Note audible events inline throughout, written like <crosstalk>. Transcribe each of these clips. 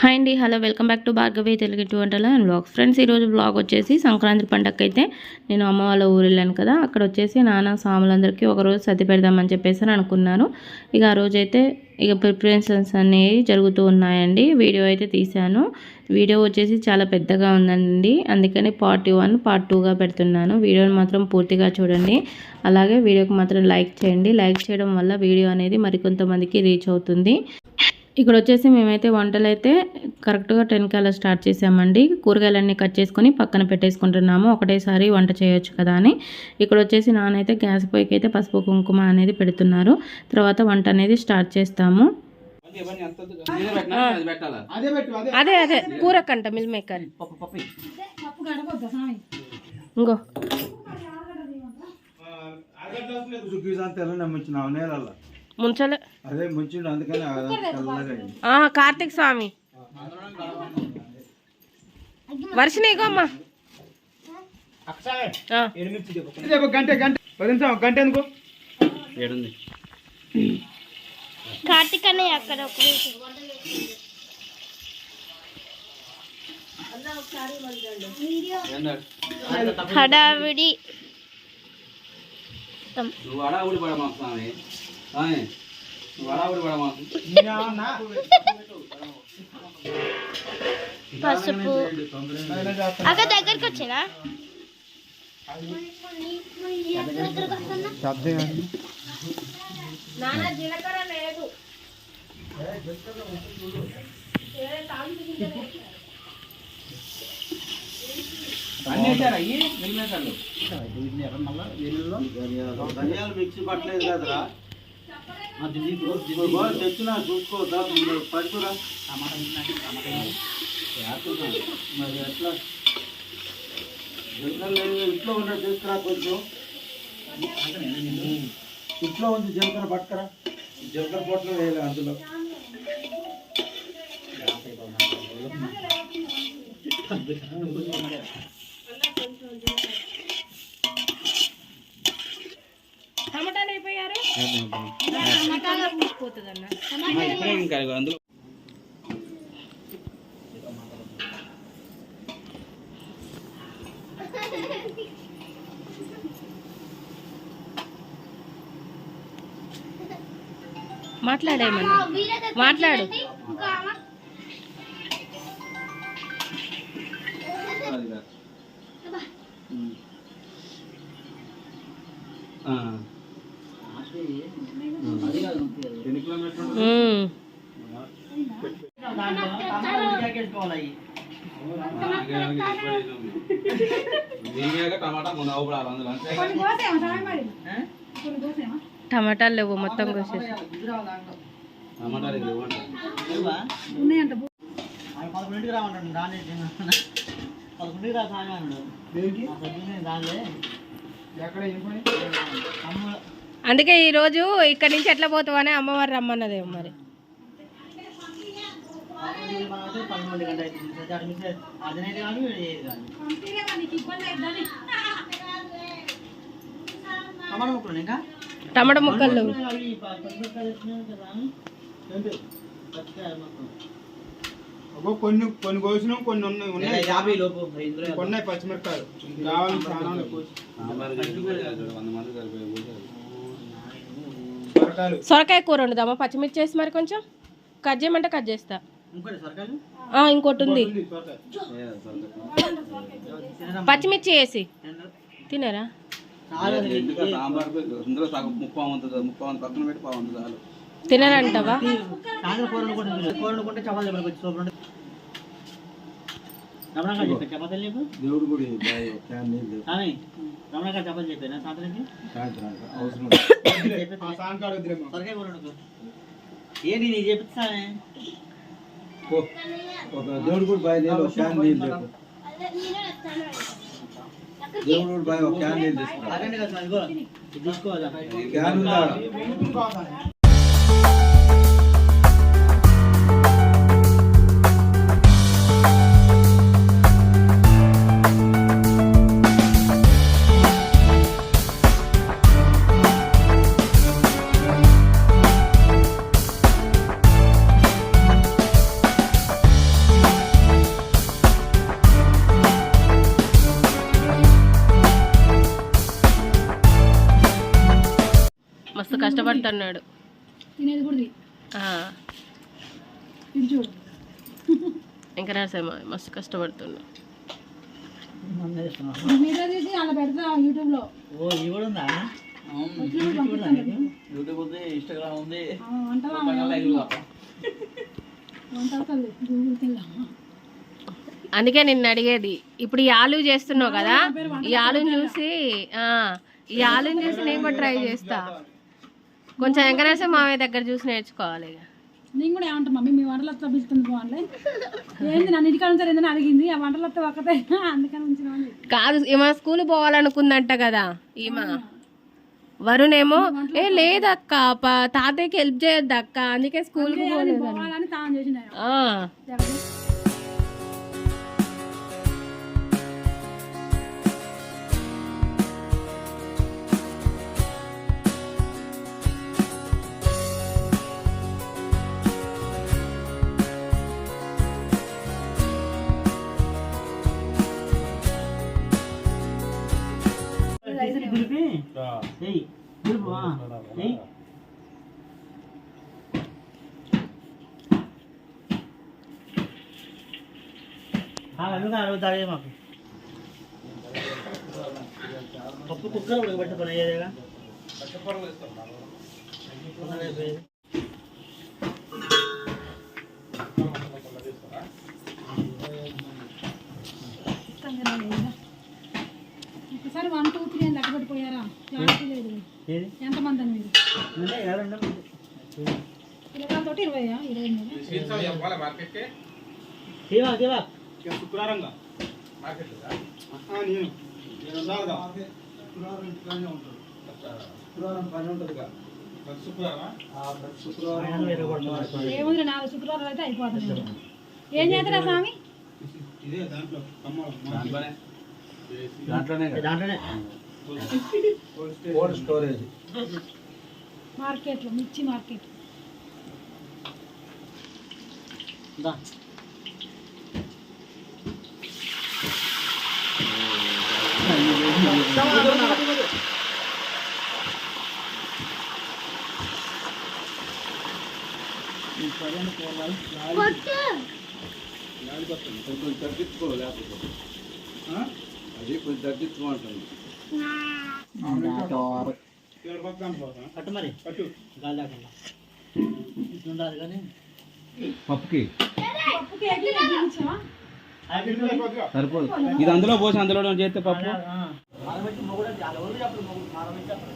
Hi అండి hello welcome back to Bhargavi Telugu two వంటల and vlogs friends ఈరోజు vlog వచ్చేసి సంక్రాంతి పండగకి అయితే నేను అమ్మ వాళ్ళ ఊరు వెళ్ళాను కదా అక్కడ వచ్చేసి నాన్న సాములందరికీ ఒకరోజు సతి పెడదామని చెప్పేసి అని అనుకున్నాను. ఇక ఆ రోజైతే ఇక ప్రిపరేషన్స్ అనేవి జరుగుతూ ఉన్నాయండి. వీడియో అయితే తీశాను. వీడియో వచ్చేసి చాలా పెద్దగా ఉందండి. అందుకని పార్ట్ వన్ పార్ట్ టూగా పెడుతున్నాను. వీడియోని మాత్రం పూర్తిగా చూడండి. అలాగే వీడియోకి మాత్రం లైక్ చేయండి. లైక్ చేయడం వల్ల వీడియో అనేది మరికొంతమందికి రీచ్ అవుతుంది. ఇక్కడ వచ్చేసి మేమైతే వంటలు అయితే కరెక్ట్గా టెన్ కల్లా స్టార్ట్ చేసామండి. కూరగాయలన్నీ కట్ చేసుకొని పక్కన పెట్టేసుకుంటున్నాము. ఒకటేసారి వంట చేయొచ్చు కదా అని. ఇక్కడ వచ్చేసి నానైతే గ్యాస్ పొయ్యికి అయితే పసుపు కుంకుమ అనేది పెడుతున్నారు. తర్వాత వంట అనేది స్టార్ట్ చేస్తాము. అదే అదే అదే అదే కూర కంట మిల్ మేకర్. ఇంకో. తెల్ల నమ్మించినావు నేలల్లో? ముంచలే. కార్తీక్ స్వామి. వర్షిని అమ్మా. గంట గంట పది నిమిషం ఒక గంట ఎందుకు? కార్తీక్ అన్నయ్య అక్కడ ఒక హడావిడి. నువ్వు అడావుడి పడమాకు స్వామి. పసుపు. అక్క దగ్గరికి వచ్చేనా? ధనియాలు మిక్సీ పట్టలేదు కదరా. తెచ్చినా? చూసుకోవద్దా మీరు పడుకురా. మరి ఎట్లా? ఇంట్లో ఉన్న తీసుకురా కొంచెం? ఇంట్లో ఉంది జీలకర్ర పట్టుకురా. జీలకర్ర పొట్లు వేయాలి అందులో. <laughs> టమాటాలు ఇప్పుడే ఇంకా అందులో మాట్లాడేమన్నా మాట్లాడు అది కాదు. ఉమ్. ఆ. టమాటాలు లేవు మొత్తం కోసేసి. పదకొండింటికి రామంటాడు దాని పదకొండింటికి రా సాయం అన్నాడు దానిలే. ఎక్కడ అందుకే ఈ రోజు ఇక్కడి నుంచి ఎట్లా పోతావని అమ్మవారు రమ్మన్నదేమో మరి. టమాటా ముక్కలు. కొన్ని కొన్ని కోసినాం కొన్ని ఉన్నాయి ఉన్నాయి. యాభై లోపు ఉన్నాయి పచ్చిమిరపకాయలు. కావాలి సొరకాయ కూర వండుదామా? పచ్చిమిర్చి వేసి మరి కొంచెం. కట్ చేయమంటే కట్ చేస్తా. ఇంకోటి సొరకాయలు? ఆ, ఇంకోటి ఉంది. పచ్చిమిర్చి వేసి. తినరా? చాలా. రమణాక చెప్పాను చపాతీలు నీకు దేవుడు గుడి రమణాక చపాతీ చెప్పాను సాయంత్రానికి సాయంత్రానికి అవసరం చెప్పేసి ఆ సాయంకాలం వద్దులేమ్మా. సొరకాయ కూర వండుకో ఏంటి నీకు చెప్తానే ఓ, ఒక దేవుడు గుడి బాయ్ నీళ్ళు ఒక ఫ్యాన్ నీళ్ళు చెప్పు. దేవుడు గుడి బాయ్ ఒక నీళ్ళు తీసుకోవాలా ఉందా? కష్టపడుతున్నాడు. తినేది కూడా తీ. ఆ, ఇది చూడు. ఇంకా నరసింహ మస్తు మందే తీసి అలా పెడతా ఓ ఇది కూడా ఉందా. యూట్యూబ్ ఉంది ఇన్స్టాగ్రామ్ ఉంది తెల్లా అందుకే నిన్ను అడిగేది. ఇప్పుడు ఈ ఆలు చేస్తున్నావు కదా ఈ ఆలుని చూసి ఆ, ఈ ఆలుని చూసి నేను కూడా ట్రై చేస్తా. కొంచెం వెంకటేశ్వర మామయ్య దగ్గర చూసి నేర్చుకోవాలి ఇక. నేను కూడా ఏమంటా మమ్మీ మీ వంటలు వస్తా పిలుస్తుంది బాగుంది ఏంది నన్ను ఇంటికాడ ఉంచారు ఏందని అడిగింది ఆ వంటలు వస్తే ఒక్కతే <laughs> అందుకని ఉంచిన కాదు ఈమె స్కూల్ పోవాలనుకుందంట కదా ఈమె. వరుణేమో ఏ లేదక్క తాతయ్యకి హెల్ప్ చేయొద్దు అక్క అందుకే స్కూల్కి పోలేదు పోవాలని తాను చేసిన ఆ, ఏయ్. అవి కాదు తాగే మాకు. పప్పు కుక్కర్ ఉడకబెట్టుకుని అయ్యేదేగా ఒకసారి వన్ టూ త్రీ అని లెక్క పెట్టిపోయారా క్లారిటీ లేదు ఏది ఎంతమంది అని మీరు? ఇరవై శుక్రవారంగా. నేను. శుక్రవారం శుక్రవారం పని శుక్రవారం శుక్రవారం వేరే కొడుతున్నాడు. ఏముంది నాలుగు శుక్రవారాలు అయితే అయిపోతుంది. ఏం చేస్తారా స్వామి? ఇదే దాంట్లో కమ్మలం దాంట్లోనే. కదా. దాంట్లోనే. కోల్డ్ స్టోరేజ్ మార్కెట్లో మిర్చి మార్కెట్ దా. కొంచెం తగ్గించుకో లేకపోతే అది కొంచెం తగ్గించుకోమంటుంది మరి. గాలి లేకుండా. ఉండాలి కానీ. పప్పుకి. సరిపోదు. ఇది అందులో పోసి అందులో చేస్తే పప్పు? మారబెట్టి మొగుడు చాలా రోజులు అప్పుడు మొగుడు మారబెట్టి అప్పుడు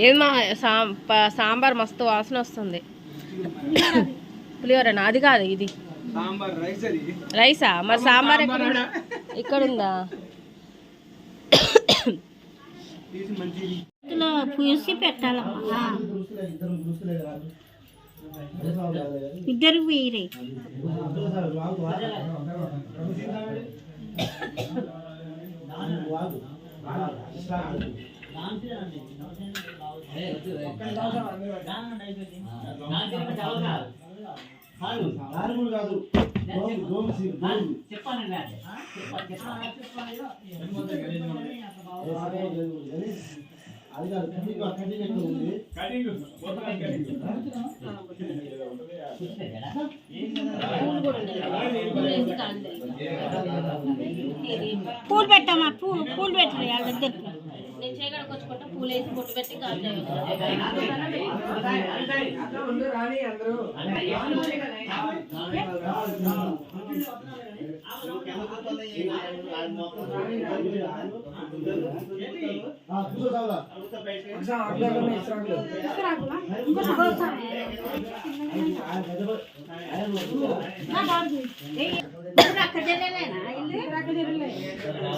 ఏది మా సాం ప- సాంబార్ మస్తు వాసన వస్తుంది. పులిహోర. అది కాదు ఇది. రైస్ మరి సాంబార్ ఎక్కడ ఇక్కడ ఉందా? పూసి పెట్టాలమ్మా. ఇద్దరు వేరే. చెప్పాను పూలు పెట్టమ్మా పూలు పెట్టరు వాళ్ళ దగ్గరికి. పూలేసి బొట్టు పెట్టి కాదు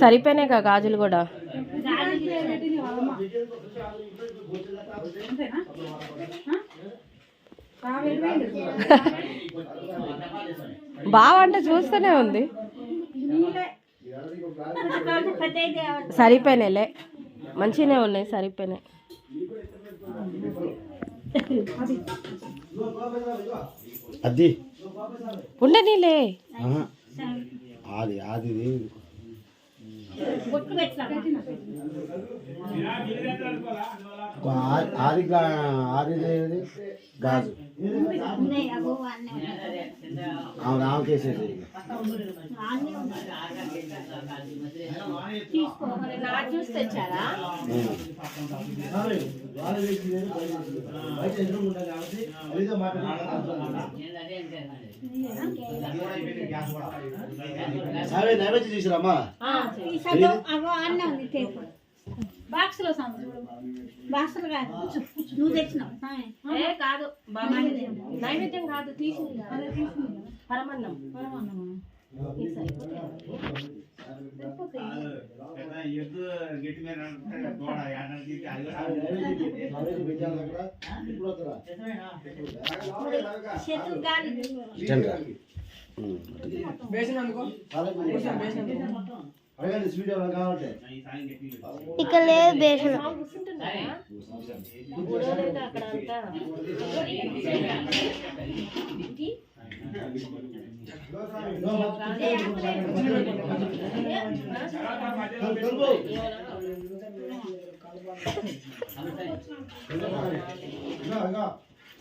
సరిపోయినాయి గాజులు కూడా? బావ అంటే చూస్తూనే ఉంది. సరిపోయినాయిలే. మంచిగానే ఉన్నాయి సరిపోయినాయి. అది ఉండనీలే అది అది బొట్టు ఆది గ్లా ఆది ఏది? గాజు. ఆమె. తీసుకో సరే నైవేద్యం అగో అన్నీ ఉంది టేపు బాక్స్లో సాంబార్ బాసలు కాదు నువ్వు తెచ్చినావు. ఏ కాదు. నైవేద్యం. కాదు తీసింది. పరమన్నం. పెట్టాను అక్కడ అడగండి స్వీట్ ఎవరైనా కావాలంటే. ఇక్కడ లేదు బేసన్ అక్కడ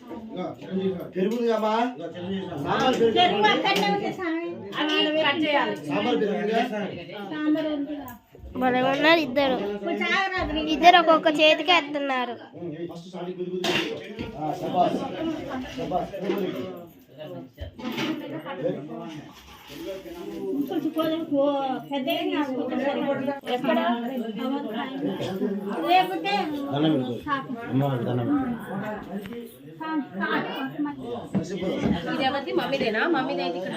అంతా కలుపు. ఇగో, ఇగో. ఇగో, చిరంజీవి గారు. పెరుగుంది అమ్మా సాంబార్ పెరుగు పెరుగు అక్కడనే ఉంది సాయం. సాంబార్ పెరుగుందా సాంబార్ ఉందిగా. భలే ఉన్నారు ఇద్దరు. ఇద్దరు ఒక్కొక్క చేతికి ఎత్తున్నారు? లేకపోతే దండం ఇది ఎవరిది మమ్మీదేనా ఇక్కడ